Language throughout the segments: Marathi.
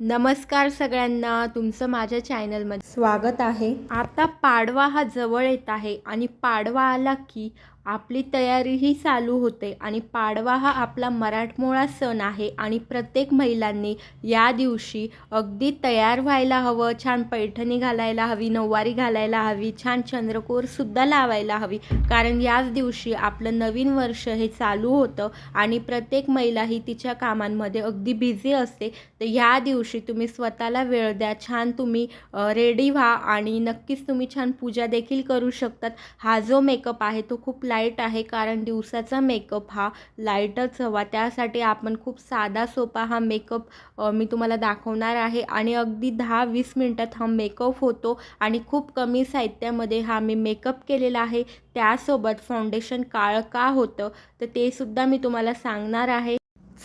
नमस्कार सगळ्यांना तुमचं माझ्या चॅनलमध्ये स्वागत आहे. आता पाडवा हा जवळ येत आहे आणि पाडवा आला की आपली तयारीही चालू होते आणि पाडवा हा आपला मराठमोळा सण आहे आणि प्रत्येक महिलांनी या दिवशी अगदी तयार व्हायला हवं छान पैठणी घालायला हवी नऊवारी घालायला हवी छान चंद्रकोरसुद्धा लावायला हवी. कारण याच दिवशी आपलं नवीन वर्ष हे चालू होतं आणि प्रत्येक महिला ही तिच्या कामांमध्ये अगदी बिझी असते. तर ह्या दिवशी तुम्ही स्वतःला वेळ द्या छान तुम्ही रेडी व्हा आणि नक्कीच तुम्ही छान पूजा देखील करू शकतात. हा जो मेकअप आहे तो खूप लाइट आहे कारण दिवसाचा मेकअप हा लाईटच हवा. त्यासाठी आपण खूप साधा सोपा हा मेकअप मी तुम्हाला दाखवणार आहे. आणि अगदी दहा वीस मिनटात हा मेकअप होतो आणि खूप कमी साहित्यामध्ये हा मी मेकअप केलेला आहे. त्यासोबत फाउंडेशन काळ का होतं तर ते सुद्धा मी तुम्हाला सांगणार आहे.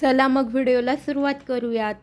चला मग व्हिडिओला सुरुवात करूयात.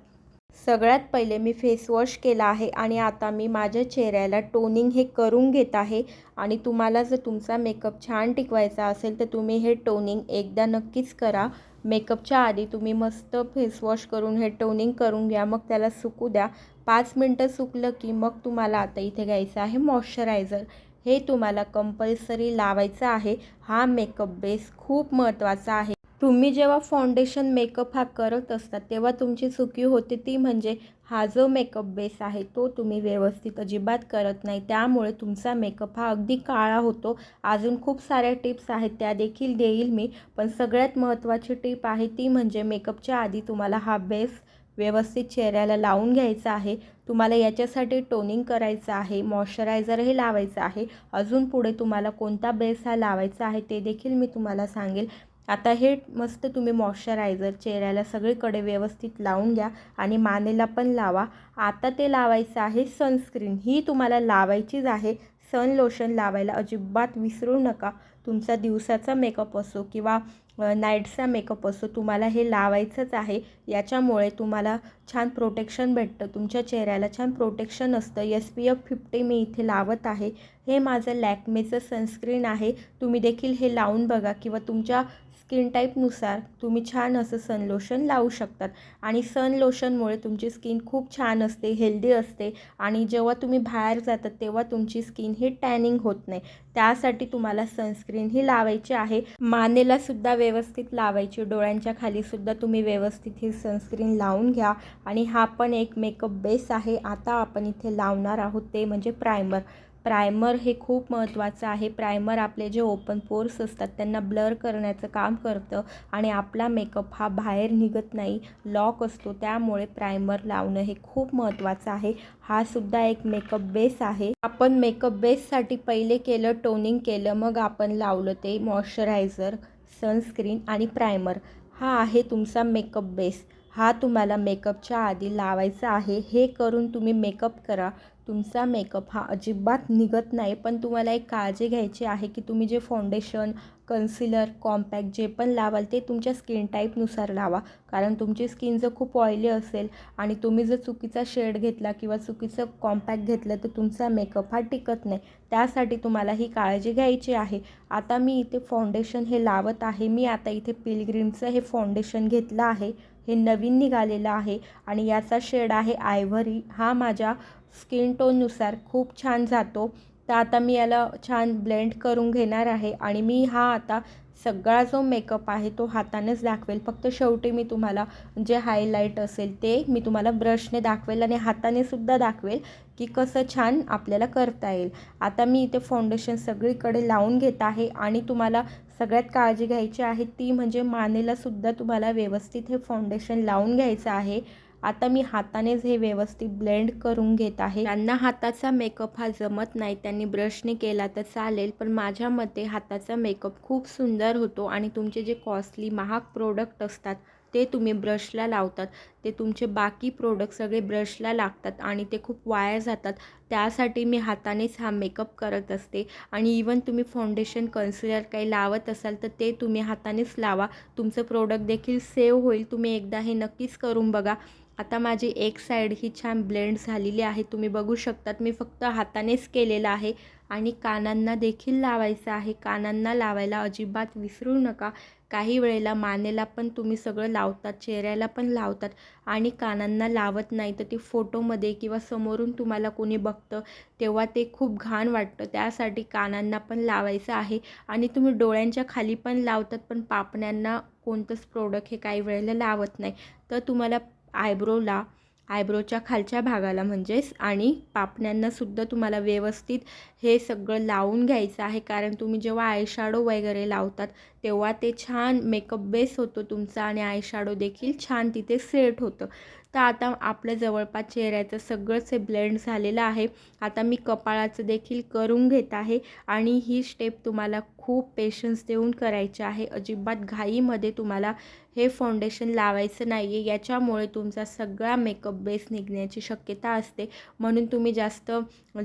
सगळ्यात पहिले मी फेसवॉश केला आहे आणि आता मी माझ्या चेहऱ्याला टोनिंग हे करून घेत आहे. आणि तुम्हाला जर तुमचा मेकअप छान टिकवायचा असेल तर तुम्ही हे टोनिंग एकदा नक्कीच करा. मेकअपच्या आधी तुम्ही मस्त फेसवॉश करून हे टोनिंग करून घ्या. मग त्याला सुकू द्या. पाच मिनटं सुकलं की मग तुम्हाला आता इथे घ्यायचं आहे मॉइश्चरायझर हे तुम्हाला कंपल्सरी लावायचं आहे. हा मेकअप बेस खूप महत्त्वाचा आहे. तुम्ही जेव्हा फाउंडेशन मेकअप हा करत असता तेव्हा तुमची चुकी होते ती म्हणजे हा जो मेकअप बेस आहे तो तुम्ही व्यवस्थित अजिबात करत नाही. त्यामुळे तुमचा मेकअप हा अगदी काळा होतो. अजून खूप साऱ्या टिप्स आहेत त्या देखील देईल मी. पण सगळ्यात महत्त्वाची टिप आहे ती म्हणजे मेकअपच्या आधी तुम्हाला हा बेस व्यवस्थित चेहऱ्याला लावून घ्यायचा आहे. तुम्हाला याच्यासाठी टोनिंग करायचं आहे मॉइश्चरायझरही लावायचं आहे. अजून पुढे तुम्हाला कोणता बेस हा लावायचा आहे ते देखील मी तुम्हाला सांगेल. आता हे मस्त तुम्ही मॉइश्चरायझर चेहऱ्याला सगळीकडे व्यवस्थित लावून घ्या आणि मानेला पण लावा. आता ते लावायचं आहे सनस्क्रीन ही तुम्हाला लावायचीच आहे. सन लोशन लावायला अजिबात विसरू नका. तुमचा दिवसाचा मेकअप असो किंवा नाईटचा मेकअप असो तुम्हाला हे लावायचंच आहे. याच्यामुळे तुम्हाला छान प्रोटेक्शन भेटतं. तुमच्या चेहऱ्याला छान प्रोटेक्शन असतं. एस पी एफ फिफ्टी मी इथे लावत आहे. हे माझं लॅकमेचं सनस्क्रीन आहे. तुम्ही देखील हे लावून बघा किंवा तुमच्या स्किन टाईपनुसार तुम्ही छान असं सन लोशन लावू शकतात. आणि सन लोशनमुळे तुमची स्किन खूप छान असते हेल्दी असते. आणि जेव्हा तुम्ही बाहेर जातात तेव्हा तुमची स्किन ही टॅनिंग होत नाही. त्यासाठी तुम्हाला सनस्क्रीन ही लावायची आहे. मानेला सुद्धा व्यवस्थित लावायची. डोळ्यांच्या खालीसुद्धा तुम्ही व्यवस्थित ही सनस्क्रीन लावून घ्या. आणि हा पण एक मेकअप बेस आहे. आता आपण इथे लावणार आहोत ते म्हणजे प्रायमर प्रायमर हे खूप महत्त्वाचं आहे. प्रायमर आपले जे ओपन पोर्स असतात त्यांना ब्लर करण्याचं काम करतं आणि आपला मेकअप हा बाहेर निघत नाही लॉक असतो. त्यामुळे प्रायमर लावणं हे खूप महत्त्वाचं आहे. हा सुद्धा एक मेकअप बेस आहे. आपण मेकअप बेससाठी पहिले केलं टोनिंग केलं मग आपण लावलं ते मॉइश्चरायझर सनस्क्रीन आणि प्रायमर हा आहे तुमचा मेकअप बेस हा तुम्हाला मेकअपच्या आधी लावायचा आहे. हे करून तुम्ही मेकअप करा. तुमचा मेकअप हा अजिबात निघत नाही. पण तुम्हाला एक काळजी घ्यायची आहे की तुम्ही जे फाउंडेशन कन्सिलर कॉम्पॅक्ट जे पण लावाल ते तुमच्या स्किन टाईपनुसार लावा. कारण तुमची स्किन जर खूप ऑइली असेल आणि तुम्ही जर चुकीचा शेड घेतला किंवा चुकीचं कॉम्पॅक्ट घेतलं तर तुमचा मेकअप हा टिकत नाही. त्यासाठी तुम्हाला ही काळजी घ्यायची आहे. आता मी इथे फाउंडेशन हे लावत आहे. मी आता इथे पिलग्रीमचं हे फाउंडेशन घेतलं आहे. हे नवीन निघालेलं आहे आणि याचा शेड आहे आयव्हरी हा माझ्या स्किन टोननुसार खूप छान जातो. तर आता मी याला छान ब्लेंड करून घेणार आहे आणि मी हा आता सगळा जो मेकअप आहे तो हातानेच दाखवेल. फक्त शेवटी मी तुम्हाला जे हायलाईट असेल ते मी तुम्हाला ब्रशने दाखवेल आणि हाताने सुद्धा दाखवेल की कसं छान आपल्याला करता येईल. आता मी इथे फाउंडेशन सगळीकडे लावून घेत आहे आणि तुम्हाला सगळ्यात काळजी घ्यायची आहे ती म्हणजे मानेलासुद्धा तुम्हाला व्यवस्थित हे फाउंडेशन लावून घ्यायचं आहे. आता मी हातानेच हे व्यवस्थित ब्लेंड करून घेत आहे. त्यांना हाताचा मेकअप हा जमत नाही. त्यांनी ब्रशने केला तर चालेल पण माझ्या मते हाताचा मेकअप खूप सुंदर होतो आणि तुमचे जे कॉस्टली महाग प्रोडक्ट असतात ते तुम्ही ब्रशला लावतात. ते तुमचे बाकी प्रोडक्ट सगळे ब्रशला लागतात आणि ते खूप वाया जातात. त्यासाठी मी हातानेच हा मेकअप करत असते. आणि इवन तुम्ही फाउंडेशन कन्सिलर काही लावत असाल तर ते तुम्ही हातानेच लावा. तुमचं प्रोडक्ट देखील सेव्ह होईल. तुम्ही एकदा हे नक्कीच करून बघा. आता माझी एक साईड ही छान ब्लेंड झालेली आहे. तुम्ही बघू शकतात मी फक्त हातानेच केलेलं आहे आणि कानांना देखील लावायचं आहे. कानांना लावायला अजिबात विसरू नका. काही वेळेला मानेला पण तुम्ही सगळं लावतात चेहऱ्याला पण लावतात आणि कानांना लावत नाही तर ते फोटोमध्ये किंवा समोरून तुम्हाला कोणी बघतं तेव्हा ते खूप घाण वाटतं. त्यासाठी कानांना पण लावायचं आहे आणि तुम्ही डोळ्यांच्या खाली पण लावतात पण पापण्यांना कोणतंच प्रोडक्ट हे काही वेळेला लावत नाही. तर तुम्हाला आयब्रोला आयब्रोच्या खालच्या भागाला म्हणजेच आणि पापण्यांनासुद्धा तुम्हाला व्यवस्थित हे सगळं लावून घ्यायचं आहे. कारण तुम्ही जेव्हा आयशॅडो वगैरे लावतात तेव्हा ते छान मेकअप बेस होतो तुमचा आणि आयशॅडो देखील छान तिथे सेट होतं. तर आता आपल्या जवळपास चेहऱ्याचं सगळंच हे ब्लेंड झालेलं आहे. आता मी कपाळाचं देखील करून घेत आहे आणि ही स्टेप तुम्हाला खूप पेशन्स देऊन करायची आहे. अजिबात घाईमध्ये तुम्हाला हे फाउंडेशन लावायचं नाही आहे याच्यामुळे तुमचा सगळा मेकअप बेस निघण्याची शक्यता असते. म्हणून तुम्ही जास्त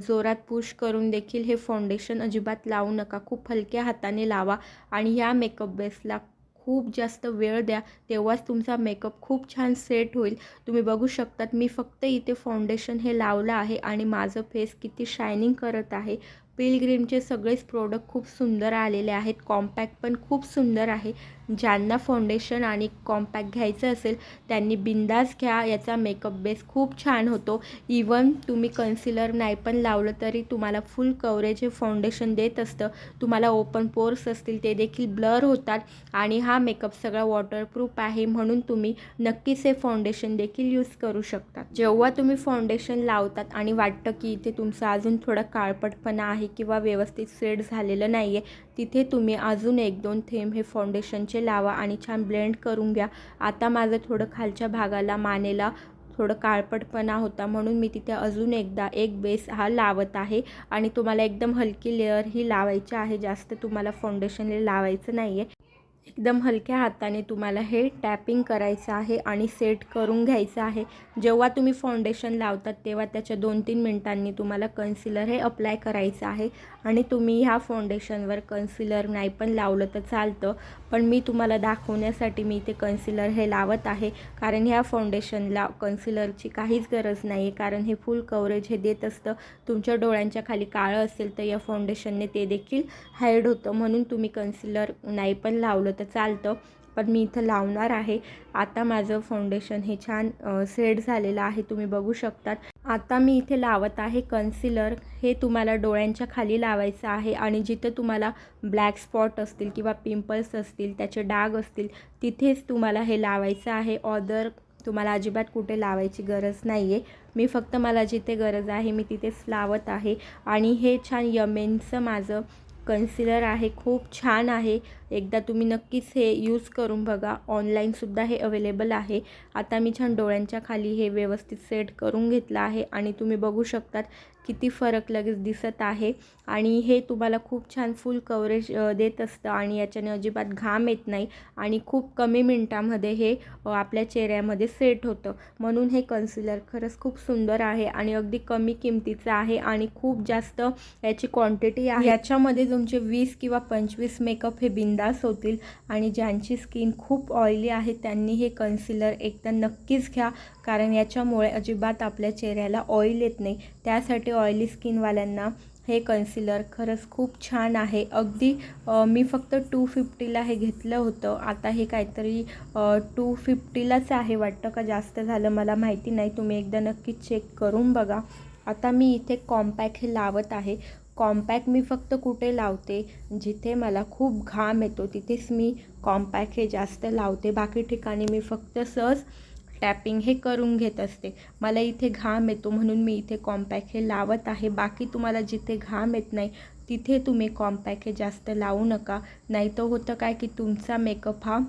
जोरात पुश करून देखील हे फाउंडेशन अजिबात लावू नका. खूप हलक्या हाताने लावा आणि ह्या मेकअप बेसला खूप जास्त वेळ द्या तेव्हाच तुमचा मेकअप खूप छान सेट होईल. तुम्ही बघू शकतात मी फक्त इथे फाउंडेशन हे लावलं आहे आणि माझं फेस किती शायनिंग करत आहे. पिलग्रीमचे सगळेच प्रोडक्ट खूप सुंदर आलेले आहेत कॉम्पॅक्ट पण खूप सुंदर आहे. ज्यांना फाउंडेशन आणि कॉम्पॅक्ट घ्यायचं असेल त्यांनी बिंदास घ्या. याचा मेकअप बेस खूप छान होतो. इवन तुम्ही कन्सिलर नाही पण लावलं तरी तुम्हाला फुल कवरेज हे फाउंडेशन देत असतं. तुम्हाला ओपन पोर्स असतील ते देखील ब्लर होतात. आणि हा मेकअप सगळा वॉटरप्रूफ आहे म्हणून तुम्ही नक्कीच हे फाउंडेशन देखील यूज करू शकता. जेव्हा तुम्ही फाउंडेशन लावतात आणि वाटतं की इथे तुमचं अजून थोडं काळपटपणा आहे किंवा व्यवस्थित सेट झालेलं नाही आहे तिथे तुम्ही अजून एक दोन थेंब हे फाउंडेशनचे लावा आणि छान ब्लेंड करून घ्या. आता माझं थोडं खालच्या भागाला मानेला थोडं काळपटपणा होता म्हणून मी तिथे अजून एकदा एक बेस हा लावत आहे. आणि तुम्हाला एकदम हलकी लेअर ही लावायची आहे. जास्त तुम्हाला फाउंडेशनला लावायचं नाही आहे एकदम हलक्या हाताने तुम्हाला हे टॅपिंग करायचं आहे आणि सेट करून घ्यायचं आहे. जेव्हा तुम्ही फाउंडेशन लावतात तेव्हा त्याच्या दोन तीन मिनटांनी तुम्हाला कन्सिलर हे अप्लाय करायचं आहे. आणि तुम्ही ह्या फाउंडेशनवर कन्सिलर नाही पण लावलं तर चालतं. पण मी तुम्हाला दाखवण्यासाठी मी ते कन्सिलर हे लावत आहे. कारण ह्या फाउंडेशनला कन्सिलरची काहीच गरज नाही आहे कारण हे फुल कवरेज हे देत असतं. तुमच्या डोळ्यांच्या खाली काळं असेल तर या फाउंडेशनने ते देखील हाईड होतं. म्हणून तुम्ही कन्सिलर नाही पण लावलं तर चालतं. पण मी इथं लावणार आहे. आता माझं फाउंडेशन हे छान सेट झालेलं आहे. तुम्ही बघू शकतात. आता मी इथे लावत आहे कन्सिलर हे तुम्हाला डोळ्यांच्या खाली लावायचं आहे आणि जिथं तुम्हाला ब्लॅक स्पॉट असतील किंवा पिंपल्स असतील त्याचे डाग असतील तिथेच तुम्हाला हे लावायचं आहे. ऑदर तुम्हाला अजिबात कुठे लावायची गरज नाही आहे मी फक्त मला जिथे गरज आहे मी तिथेच लावत आहे. आणि हे छान यमेनचं माझं कन्सिलर आहे. खूप छान आहे. एकदा तुम्ही नक्कीच हे यूज करून बघा. ऑनलाईनसुद्धा हे अवेलेबल आहे. आता मी छान डोळ्यांच्या खाली हे व्यवस्थित सेट करून घेतलं आहे आणि तुम्ही बघू शकतात किती फरक लगेच दिसत आहे. आणि हे तुम्हाला खूप छान फुल कवरेज देत असतं आणि याच्याने अजिबात घाम येत नाही आणि खूप कमी मिनटामध्ये हे आपल्या चेहऱ्यामध्ये सेट होतं. म्हणून हे कन्सिलर खरंच खूप सुंदर आहे आणि अगदी कमी किमतीचं आहे आणि खूप जास्त याची क्वांटिटी आहे. याच्यामध्ये तुमचे वीस किंवा पंचवीस मेकअप हे बिन बिंदास होतील आणि ज्यांची स्किन खूप ऑइली आहे त्यांनी हे कन्सिलर एकदा नक्कीच घ्या. कारण याच्यामुळे अजिबात आपल्या चेहऱ्याला ऑइल येत नाही. त्यासाठी ऑइली स्किनवाल्यांना हे कन्सिलर खरंच खूप छान आहे. अगदी मी फक्त टू फिफ्टीला हे घेतलं होतं. आता हे काहीतरी टू फिफ्टीलाच आहे वाटतं का? जास्त झालं मला माहिती नाही. तुम्ही एकदा नक्कीच चेक करून बघा. आता मी इथे कॉम्पॅक्ट हे लावत आहे. कॉम्पॅक्ट मी फक्त कुठे लावते? जिथे मला खूप घाम येतो तिथेच मी कॉम्पॅक्ट हे जास्त लावते. बाकी ठिकाणी मी फक्त सहज टॅपिंग हे करून घेत असते. मला इथे घाम येतो म्हणून मी इथे कॉम्पॅक्ट हे लावत आहे. बाकी तुम्हाला जिथे घाम येत नाही तिथे तुम्ही कॉम्पॅक्ट हे जास्त लावू नका. नाही तर होतं काय की तुमचा मेकअप हा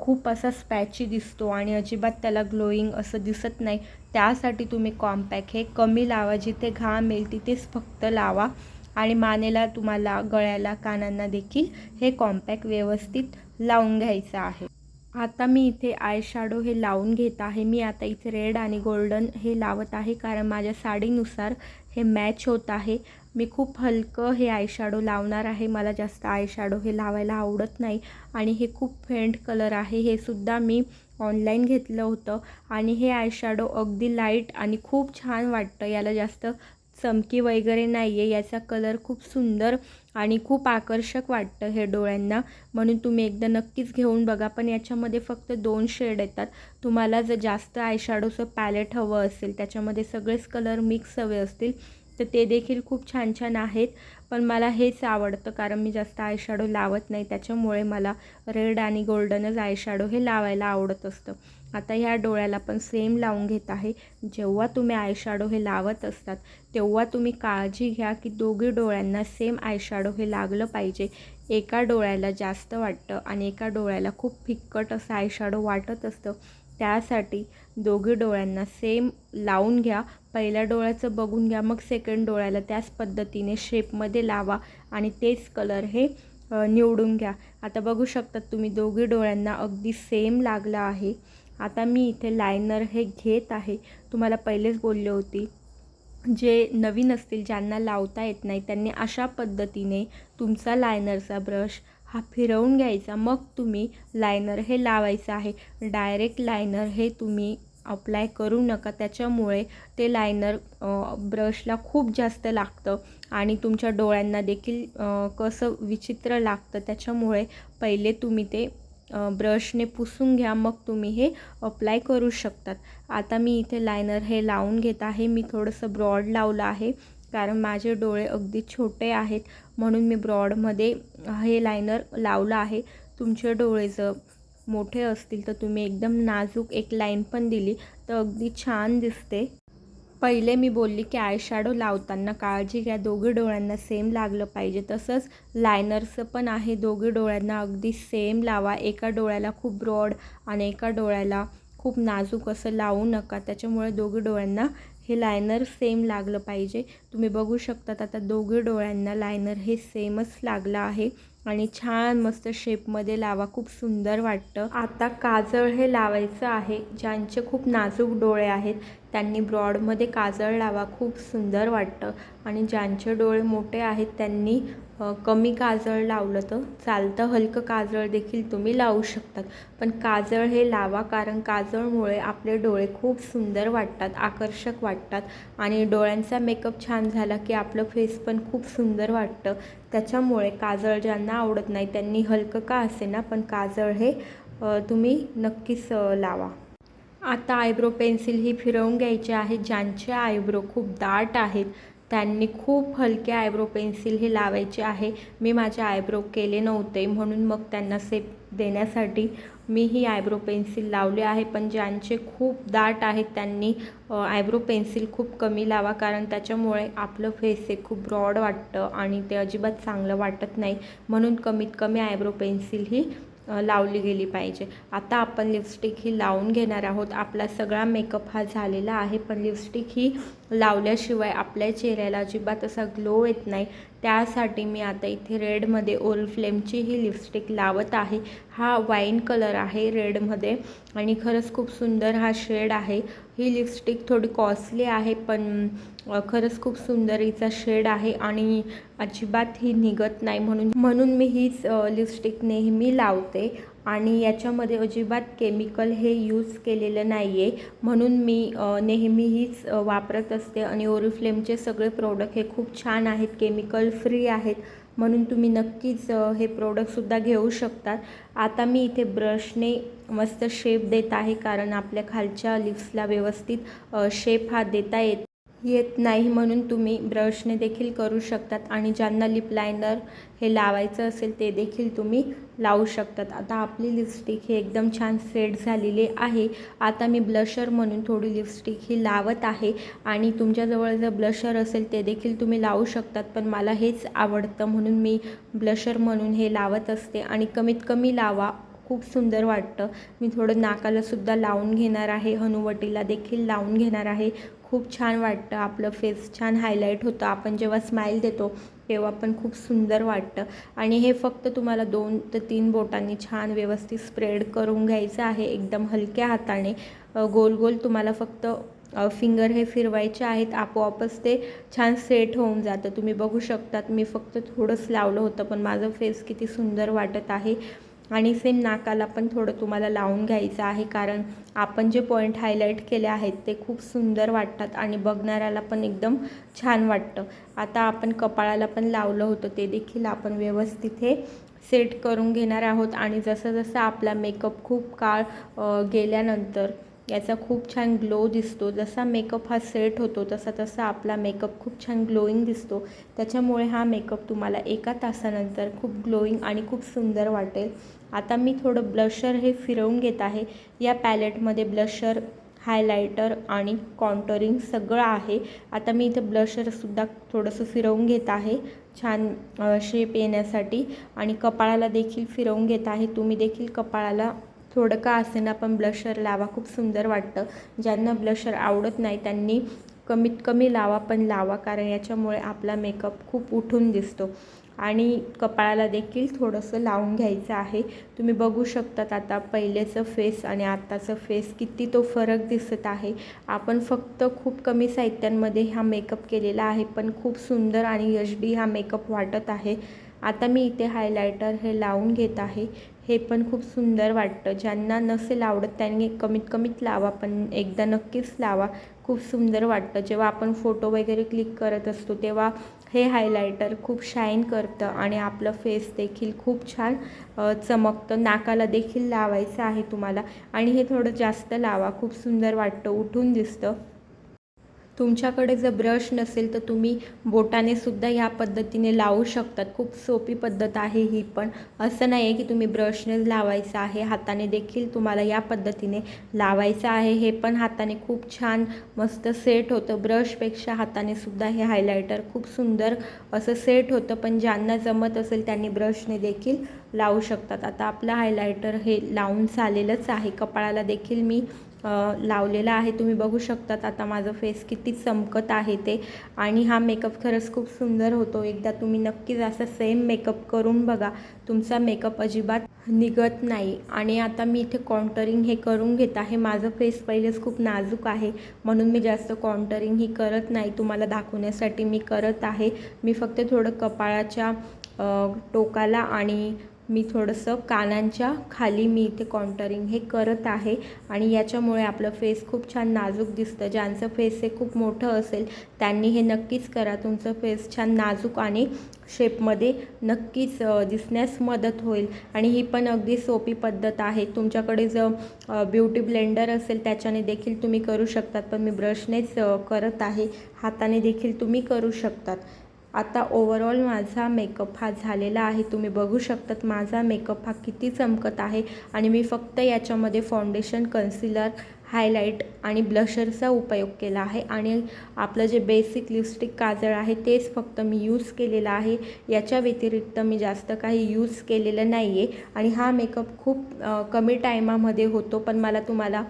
खूप असा स्पॅची दिसतो आणि अजिबात त्याला ग्लोईंग असं दिसत नाही. त्यासाठी तुम्ही कॉम्पॅक्ट हे कमी लावा. जिथे घाम येईल तिथेच फक्त लावा. आणि मानेला तुम्हाला गळ्याला कानांना देखील हे कॉम्पॅक्ट व्यवस्थित लावून घ्यायचं आहे. आता मी इथे आय शॅडो हे लावून घेत आहे. मी आता इथे रेड आणि गोल्डन हे लावत आहे कारण माझ्या साडीनुसार हे मॅच होत आहे. मी खूप हलकं हे आय शॅडो लावणार आहे. मला जास्त आय शॅडो हे लावायला आवडत नाही आणि हे खूप फेंट कलर आहे. हे सुद्धा मी ऑनलाईन घेतलं होतं आणि हे आय शॅडो अगदी लाइट आणि खूप छान वाटतं. याला जास्त चमकी वगैरे नाही आहे याचा कलर खूप सुंदर आणि खूप आकर्षक वाटतं हे डोळ्यांना. म्हणून तुम्ही एकदा नक्कीच घेऊन बघा पण याच्यामध्ये फक्त दोन शेड येतात. तुम्हाला जर जास्त आयशॅडोचं पॅलेट हवं असेल त्याच्यामध्ये सगळेच कलर मिक्स हवे असतील तर ते देखील खूप छान छान आहेत. पण मला हेच आवडतं कारण मी जास्त आयशॅडो लावत नाही त्याच्यामुळे मला रेड आणि गोल्डनच आयशॅडो हे लावायला आवडत असतं. आता ह्या डोळ्याला पण सेम लावून घेत आहे. जेव्हा तुम्ही आयशॅडो हे लावत असतात तेव्हा तुम्ही काळजी घ्या की दोघी डोळ्यांना सेम आयशॅडो हे लागलं पाहिजे. एका डोळ्याला जास्त वाटतं आणि एका डोळ्याला खूप फिक्कट असं आयशॅडो वाटत असतं. त्यासाठी दोघी डोळ्यांना सेम लावून घ्या. पहिल्या डोळ्याचं बघून घ्या मग सेकंड डोळ्याला त्याच पद्धतीने शेपमध्ये लावा आणि तेच कलर हे निवडून घ्या. आता बघू शकतात तुम्ही दोघी डोळ्यांना अगदी सेम लागला आहे. आता मी इथे लायनर हे घेत आहे. तुम्हाला पहिलेच बोलले होती. जे नवीन असतील ज्यांना लावता येत नाही त्यांनी अशा पद्धतीने तुमचा लायनरचा ब्रश हा फिरवून घ्यायचा. मग तुम्ही लायनर हे लावायचं आहे. डायरेक्ट लायनर हे तुम्ही अप्लाय करू नका. त्याच्यामुळे ते लायनर ब्रशला खूप जास्त लागतं आणि तुमच्या डोळ्यांना देखील कसं विचित्र लागतं. त्याच्यामुळे पहिले तुम्ही ते ब्रशने पुसून घ्या मग तुम्ही हे अप्लाय करू शकतात. आता मी इथे लायनर हे लावून घेत आहे. मी थोडंसं ब्रॉड लावलं आहे कारण माझे डोळे अगदी छोटे आहेत. म्हणून मी ब्रॉडमध्ये हे लायनर लावलं आहे. तुमचे डोळे जर मोठे असतील तर तुम्ही एकदम नाजूक एक लाईन पण दिली तर अगदी छान दिसते. पहिले मी बोलली की आय शॅडो लावताना काळजी घ्या. दोघी डोळ्यांना सेम लागलं पाहिजे. तसंच लायनरचं पण आहे. दोघी डोळ्यांना अगदी सेम लावा. एका डोळ्याला खूप ब्रॉड आणि एका डोळ्याला खूप नाजूक असं लावू नका. त्याच्यामुळे दोघी डोळ्यांना हे लायनर सेम लागलं पाहिजे. तुम्ही बघू शकतात आता दोघी डोळ्यांना लायनर हे सेमच लागलं आहे आणि छान मस्त शेपमध्ये लावा. खूप सुंदर वाटतं. आता काजळ हे लावायचं आहे. ज्यांचे खूप नाजूक डोळे आहेत त्यांनी ब्रॉडमध्ये काजळ लावा खूप सुंदर वाटतं. आणि ज्यांचे डोळे मोठे आहेत त्यांनी कमी काजळ लावलं तर चालतं. हलकं काजळ देखील तुम्ही लावू शकतात. पण काजळ हे लावा कारण काजळमुळे आपले डोळे खूप सुंदर वाटतात आकर्षक वाटतात. आणि डोळ्यांचा मेकअप छान झाला की आपलं फेस पण खूप सुंदर वाटतं. त्याच्यामुळे काजळ ज्यांना आवडत नाही त्यांनी हलकं का असे ना पण काजळ हे तुम्ही नक्कीच लावा. आता आयब्रो पेन्सिल ही फिरवून घ्यायची आहे ज्यांचे आयब्रो खूप दाट आहेत त्यांनी खूप हलके आयब्रो पेन्सिल हे लावायचे आहे. मी माझे आयब्रो केले नव्हते म्हणून मग त्यांना सेप देण्यासाठी मी ही आयब्रो पेन्सिल लावले आहे. पण ज्यांचे खूप दाट आहेत त्यांनी आयब्रो पेन्सिल खूप कमी लावा कारण त्याच्यामुळे आपलं फेस हे खूप ब्रॉड वाटतं आणि ते अजिबात चांगलं वाटत नाही. म्हणून कमीत कमी आयब्रो पेन्सिल ही लावली गेली पाहिजे. आता आपण लिपस्टिक ही लावून घेणार आहोत. आपला सगळा मेकअप हा झालेला आहे पण लिपस्टिक ही लावल्याशिवाय आपल्या चेहऱ्याला अजिबात असा ग्लो येत नाही. त्यासाठी मी आता इथे रेडमध्ये ओल फ्लेमची ही लिपस्टिक लावत आहे. हा वाईन कलर आहे रेडमध्ये आणि खरंच खूप सुंदर हा शेड आहे. ही लिपस्टिक थोडी कॉस्टली आहे पण खरंच खूप सुंदर हिचा शेड आहे आणि अजिबात ही निघत नाही म्हणून म्हणून मी हीच लिपस्टिक नेहमी लावते. आणि याच्यामध्ये अजिबात केमिकल हे यूज केलेलं नाही आहे म्हणून मी नेहमी हीच वापरत असते आणि ओरिफ्लेमचे सगळे प्रोडक्ट हे खूप छान आहेत केमिकल फ्री आहेत. म्हणून तुम्ही नक्कीच हे प्रोडक्टसुद्धा घेऊ शकतात. आता मी इथे ब्रशने मस्त शेप देत आहे कारण आपल्या खालच्या लिप्सला व्यवस्थित शेप हा देता येत येत नाही म्हणून तुम्ही ब्रशने देखील करू शकतात आणि ज्यांना लिप लायनर हे लावायचं असेल ते देखील तुम्ही लावू शकतात. आता आपली लिपस्टिक ही एकदम छान सेट झालेली आहे. आता मी ब्लशर म्हणून थोडी लिपस्टिक ही लावत आहे आणि तुमच्याजवळ जर ब्लशर असेल ते देखील तुम्ही लावू शकतात. पण मला हेच आवडतं म्हणून मी ब्लशर म्हणून हे लावत असते आणि कमीत कमी लावा. खूप सुंदर वाटतं. मी थोडं नाकालासुद्धा लावून घेणार आहे. हनुवटीला देखील लावून घेणार आहे. खूप छान वाटतं. आपलं फेस छान हायलाईट होतं. आपण जेव्हा स्माईल देतो तेव्हा पण खूप सुंदर वाटतं. आणि हे फक्त तुम्हाला दोन ते तीन बोटांनी छान व्यवस्थित स्प्रेड करून घ्यायचं आहे. एकदम हलक्या हाताने. गोल गोल तुम्हाला फक्त फिंगर हे फिरवायचे आहेत. आपोआपच ते छान सेट होऊन जातं. तुम्ही बघू शकतात मी फक्त थोडंच लावलं होतं पण माझं फेस किती सुंदर वाटत आहे. आणि सेम नाकाला पण थोडं तुम्हाला लावून घ्यायचं आहे कारण आपण जे पॉईंट हायलाईट केले आहेत ते खूप सुंदर वाटतात आणि बघणाऱ्याला पण एकदम छान वाटतं. आता आपण कपाळाला पण लावलं होतं ते देखील आपण व्यवस्थित हे सेट करून घेणार आहोत आणि जसं जसं आपला मेकअप खूप काळ गेल्यानंतर याचा खूप छान ग्लो दिसतो जसा मेकअप हा सेट होतो तसा तसा आपला मेकअप खूप छान ग्लोईंग दिसतो. त्याच्यामुळे हा मेकअप तुम्हाला एका तासानंतर खूप ग्लोईंग आणि खूप सुंदर वाटेल. आता मी थोडं ब्लशर हे फिरवून घेत आहे. या पॅलेटमध्ये ब्लशर हायलायटर आणि कॉन्टरिंग सगळं आहे. आता मी इथं ब्लशरसुद्धा थोडंसं फिरवून घेत आहे. छान शेप येण्यासाठी. आणि कपाळाला देखील फिरवून घेत आहे. तुम्ही देखील कपाळाला थोडं का असेना पण ब्लशर लावा. खूप सुंदर वाटतं. ज्यांना ब्लशर आवडत नाही त्यांनी कमीत कमी लावा पण लावा. कारण याच्यामुळे आपला मेकअप खूप उठून दिसतो. आणि कपाळाला देखील थोडंसं लावून घ्यायचं आहे. तुम्ही बघू शकतात आता पहिलेचं फेस आणि आत्ताचं फेस किती तो फरक दिसत आहे. आपण फक्त खूप कमी साहित्यांमध्ये हा मेकअप केलेला आहे पण खूप सुंदर आणि यशबी हा मेकअप वाटत आहे. आता मी इथे हायलायटर हे लावून घेत आहे. हे पण खूप सुंदर वाटतं. ज्यांना नसेल आवडत त्यांनी कमीत कमीत लावा पण एकदा नक्कीच लावा. खूप सुंदर वाटतं. जेव्हा आपण फोटो वगैरे क्लिक करत असतो तेव्हा हे हायलायटर खूप शाईन करतं आणि आपलं फेस देखील खूप छान चमकतं. नाकाला देखील लावायचं आहे तुम्हाला. आणि हे थोडं जास्त लावा. खूप सुंदर वाटतं. उठून दिसतं. तुमच्याकडे जर ब्रश नसेल तर तुम्ही बोटाने सुद्धा ह्या पद्धतीने लावू शकतात. खूप सोपी पद्धत आहे ही पण. असं नाही आहे की तुम्ही ब्रशनेच लावायचं आहे हाताने देखील तुम्हाला या पद्धतीने लावायचं आहे. हे पण हाताने खूप छान मस्त सेट होतं. ब्रशपेक्षा हाताने सुद्धा हे हायलायटर खूप सुंदर असं सेट होतं. पण ज्यांना जमत असेल त्यांनी ब्रशने देखील लावू शकतात. आता आपलं हायलायटर हे लावून झालेलंच आहे. कपाळाला देखील मी लावलेला आहे. तुम्ही बघू शकतात आता माझं फेस किती चमकत आहे ते. आणि हा मेकअप खरंच खूप सुंदर होतो. एकदा तुम्ही नक्कीच असा सेम मेकअप करून बघा. तुमचा मेकअप अजिबात निघत नाही. आणि आता मी इथे कॉन्टरिंग हे करून घेत आहे. माझं फेस पहिलेच खूप नाजूक आहे. म्हणून मी जास्त कॉन्टरिंग ही करत नाही. तुम्हाला दाखवण्यासाठी मी करत आहे. मी फक्त थोडं कपाळाच्या टोकाला आणि मी थोडंसं कानांच्या खाली मी इथे कॉन्टरिंग हे करत आहे आणि याच्यामुळे आपलं फेस खूप छान नाजूक दिसतं. ज्यांचं फेस हे खूप मोठं असेल त्यांनी हे नक्कीच करा. तुमचं फेस छान नाजूक आणि शेपमध्ये नक्कीच दिसण्यास मदत होईल. आणि ही पण अगदी सोपी पद्धत आहे. तुमच्याकडे जर ब्युटी ब्लेंडर असेल त्याच्याने देखील तुम्ही करू शकतात. पण मी ब्रशनेच करत आहे. हाताने देखील तुम्ही करू शकतात. आता ओवरऑल माझा मेकअप हा झालेला आहे. तुम्ही बघू शकतात माझा मेकअप हा किती चमकत आहे. आणि मी फक्त याच्यामध्ये फाउंडेशन कन्सिलर हायलाईट आणि ब्लशरचा उपयोग केला आहे. आणि आपलं जे बेसिक लिपस्टिक काजळ आहे तेच फक्त मी यूज केलेलं आहे. याच्या व्यतिरिक्त मी जास्त काही यूज केलेलं नाही आहे आणि हा मेकअप खूप कमी टायमामध्ये होतो पण मला तुम्हाला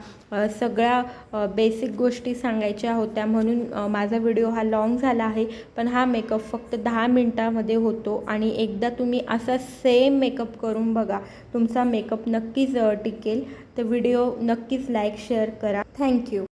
सगळ्या बेसिक गोष्टी सांगायच्या होत्या म्हणून माझा व्हिडिओ हा लॉंग झाला आहे. पण हा मेकअप फक्त दहा मिनटामध्ये होतो आणि एकदा तुम्ही असा सेम मेकअप करून बघा तुमचा मेकअप नक्कीच टिकेल. तर व्हिडिओ नक्कीच लाईक शेअर करा. थँक्यू